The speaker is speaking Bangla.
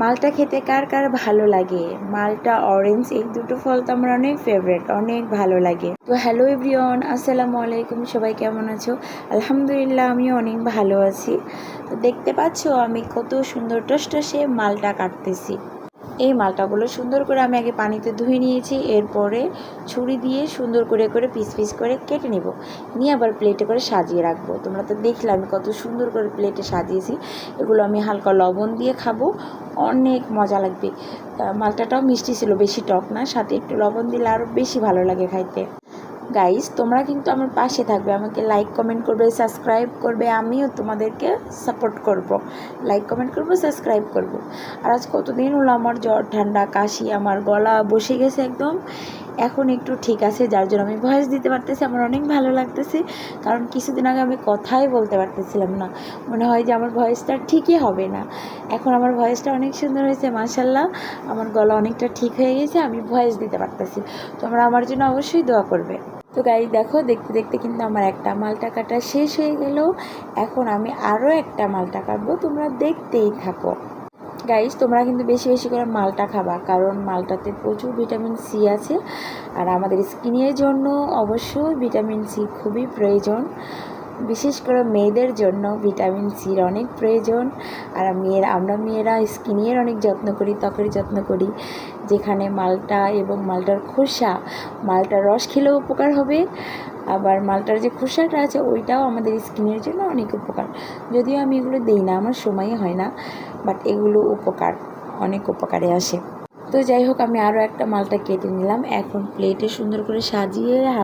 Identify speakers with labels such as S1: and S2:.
S1: মালটা খেতে কার কার ভালো লাগে? মালটা অরেঞ্জ এই দুটো ফল তো আমার অনেক ফেভারেট অনেক ভালো লাগে। তো হ্যালো এভরিওয়ান আসসালামু আলাইকুম, সবাই কেমন আছো? আলহামদুলিল্লাহ আমি অনেক ভালো আছি। তো দেখতে পাচ্ছ, আমি কত সুন্দর টসটসে মালটা কাটতেছি। এই মালটাগুলো সুন্দর করে আমি আগে পানিতে ধুয়ে নিয়েছি, এরপরে ছুরি দিয়ে সুন্দর করে করে পিস পিস করে কেটে নিব। নিয়ে আবার প্লেটে করে সাজিয়ে রাখব। তোমরা তো দেখলে আমি কত সুন্দর করে প্লেটে সাজিয়েছি। এগুলো আমি হালকা লবণ দিয়ে খাব। অনেক মজা লাগবে। মালটাটাও মিষ্টি ছিল, বেশি টক না। সাথে একটু লবণ দিলে আরও বেশি ভালো লাগে খাইতে। গাইস তোমরা কিন্তু আমার পাশে থাকবে। আমাকে লাইক কমেন্ট করবে সাবস্ক্রাইব করবে। আমিও তোমাদেরকে সাপোর্ট করব। লাইক কমেন্ট করব সাবস্ক্রাইব করব। আর আজ কতদিন হলো আমার জ্বর, ঠান্ডা, কাশি, আমার গলা বসে গেছে একদম। এখন একটু ঠিক আছে, যার জন্য আমি ভয়েস দিতে পারতেছি, আমার অনেক ভালো লাগতেছে। কারণ কিছুদিন আগে আমি কথাই বলতে পারতেছিলাম না। মনে হয় যে আমার ভয়েসটা ঠিকই হবে না। এখন আমার ভয়েসটা অনেক সুন্দর হয়েছে মাশাল্লাহ আমার গলা অনেকটা ঠিক হয়ে গেছে, আমি ভয়েস দিতে পারতেছি। তোমরা আমার জন্য অবশ্যই দোয়া করবে। তো গাই দেখো, দেখতে দেখতে কিন্তু আমার একটা মালটা কাটা শেষ হয়ে গেল। এখন আমি আরও একটা মালটা কাটবো, তোমরা দেখতেই থাকো। গাইস তোমরা কিন্তু বেশি বেশি করে মালটা খাবা, কারণ মালটাতে প্রচুর ভিটামিন সি আছে। আর আমাদের স্কিনের জন্য অবশ্যই ভিটামিন সি খুবই প্রয়োজন। বিশেষ করে মেয়েদের জন্য ভিটামিন সির অনেক প্রয়োজন। আর মেয়েরা, আমরা মেয়েরা স্কিনের অনেক যত্ন করি, ত্বকের যত্ন করি। যেখানে মালটা এবং মালটার খোসা, মালটার রস খেলেও উপকার হবে। আবার মালটার যে খোসাটা আছে, ওইটাও আমাদের স্কিনের জন্য অনেক উপকার। যদিও আমি এগুলো দিই না, আমার সময়ই হয় না বাট এগুলো উপকার, অনেক উপকারে আসে। তো যাই হোক, আমি আরও একটা মালটা কেটে নিলাম। এখন প্লেটে সুন্দর করে সাজিয়ে